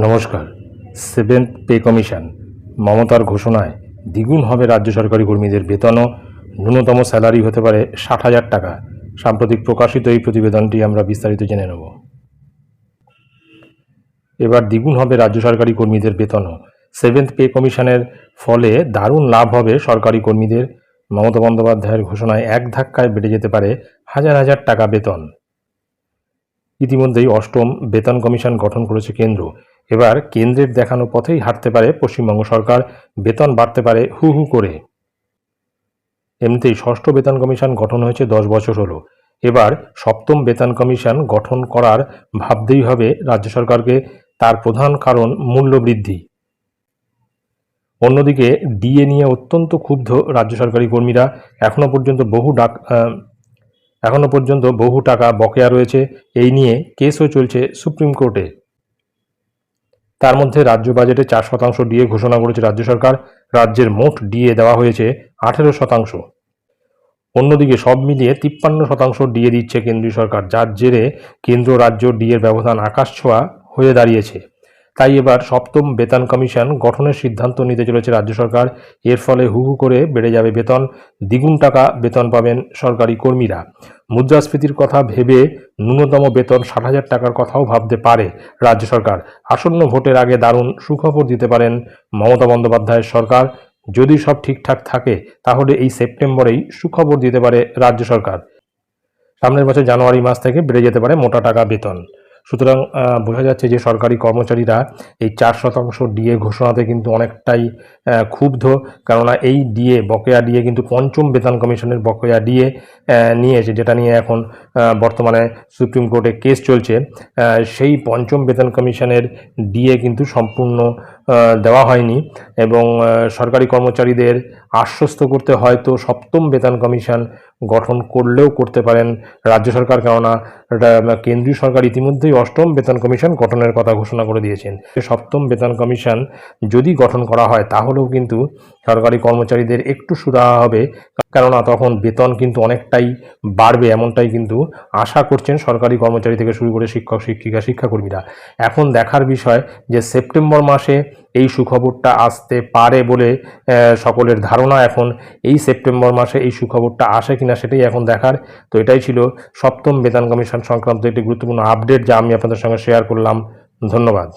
নমস্কার। Seventh pay commission, মমতার ঘোষণায় দ্বিগুণ হবে রাজ্য সরকারি কর্মীদের বেতনও। ন্যূনতম স্যালারি হতে পারে ষাট হাজার টাকা। সাম্প্রতিক প্রকাশিত এই প্রতিবেদনটি আমরা বিস্তারিত জেনে নেব। এবার দ্বিগুণ হবে রাজ্য সরকারি কর্মীদের বেতনও। সেভেন্থ পে কমিশনের ফলে দারুণ লাভ হবে সরকারি কর্মীদের। মমতা বন্দ্যোপাধ্যায়ের ঘোষণায় এক ধাক্কায় বেড়ে যেতে পারে হাজার হাজার টাকা বেতন। ইতিমধ্যেই অষ্টম বেতন কমিশন গঠন করেছে কেন্দ্র। এবার কেন্দ্রের দেখানো পথেই হাঁটতে পারে পশ্চিমবঙ্গ সরকার। বেতন বাড়তে পারে হু হু করে। এমনিতেই ষষ্ঠ বেতন কমিশন গঠন হয়েছে দশ বছর হলো। এবার সপ্তম বেতন কমিশন গঠন করার ভাবতেই হবে রাজ্য সরকারকে। তার প্রধান কারণ মূল্য বৃদ্ধি। অন্যদিকে ডিএ নিয়ে অত্যন্ত ক্ষুব্ধ রাজ্য সরকারি কর্মীরা। এখনও পর্যন্ত বহু ডাক আহ, এখনও পর্যন্ত বহু টাকা বকেয়া রয়েছে। এই নিয়ে কেসও চলছে সুপ্রিম কোর্টে। তার মধ্যে রাজ্য বাজেটে চার শতাংশ ডিএ ঘোষণা করেছে রাজ্য সরকার। রাজ্যের মোট ডিএ দেওয়া হয়েছে আঠেরো শতাংশ। অন্যদিকে সব মিলিয়ে তিপ্পান্ন শতাংশ ডিএ দিচ্ছে কেন্দ্রীয় সরকার, যার জেরে কেন্দ্র রাজ্য ডিএর ব্যবধান আকাশ ছোঁয়া হয়ে দাঁড়িয়েছে। তাই এবার সপ্তম বেতন কমিশন গঠনের সিদ্ধান্ত নিতে চলেছে রাজ্য সরকার। এর ফলে হু হু করে বেড়ে যাবে বেতন। দ্বিগুণ টাকা বেতন পাবেন সরকারি কর্মীরা। মুদ্রাস্ফীতির কথা ভেবে ন্যূনতম বেতন ষাট হাজার টাকার কথাও ভাবতে পারে রাজ্য সরকার। আসন্ন ভোটের আগে দারুণ সুখবর দিতে পারেন মমতা বন্দ্যোপাধ্যায়ের সরকার। যদি সব ঠিকঠাক থাকে, তাহলে এই সেপ্টেম্বরেই সুখবর দিতে পারে রাজ্য সরকার। সামনের বছর জানুয়ারি মাস থেকে বেড়ে যেতে পারে মোটা টাকা বেতন। সুতরাং বোঝা যাচ্ছে যে সরকারি কর্মচারীরা এই চার শতাংশ ডিএ ঘোষণাতে কিন্তু অনেকটাই ক্ষুব্ধ। কেননা এই ডিএ, বকেয়া ডিএ কিন্তু পঞ্চম বেতন কমিশনের বকেয়া ডিএ নিয়েছে, যেটা নিয়ে এখন বর্তমানে সুপ্রিম কোর্টে কেস চলছে। সেই পঞ্চম বেতন কমিশনের ডিএ কিন্তু সম্পূর্ণ দেওয়া হয়নি এবং সরকারি কর্মচারীদের আশ্বস্ত করতে হয়তো সপ্তম বেতন কমিশন গঠন করলেও করতে পারেন রাজ্য সরকার, কেননা কেন্দ্রীয় সরকার ইতিমধ্যেই অষ্টম বেতন কমিশন গঠনের কথা ঘোষণা করে দিয়েছেন। সপ্তম বেতন কমিশন যদি গঠন করা হয়, তাহলেও কিন্তু সরকারি কর্মচারীদের একটু সুরাহা হবে, কেননা তখন বেতন কিন্তু অনেকটাই বাড়বে এমনটাই কিন্তু আশা করছেন সরকারি কর্মচারী থেকে শুরু করে শিক্ষক, শিক্ষিকা, শিক্ষাকর্মীরা। এখন দেখার বিষয় যে সেপ্টেম্বর মাসে এই সুখবরটা আসতে পারে বলে সকলের ধারণা এখন, এই সেপ্টেম্বর মাসে এই সুখবরটা আসে কিনা সেটাই এখন দেখার। তো এটাই ছিল সপ্তম বেতন কমিশন সংক্রান্ত একটি গুরুত্বপূর্ণ আপডেট যা আমি আপনাদের সঙ্গে শেয়ার করলাম। ধন্যবাদ।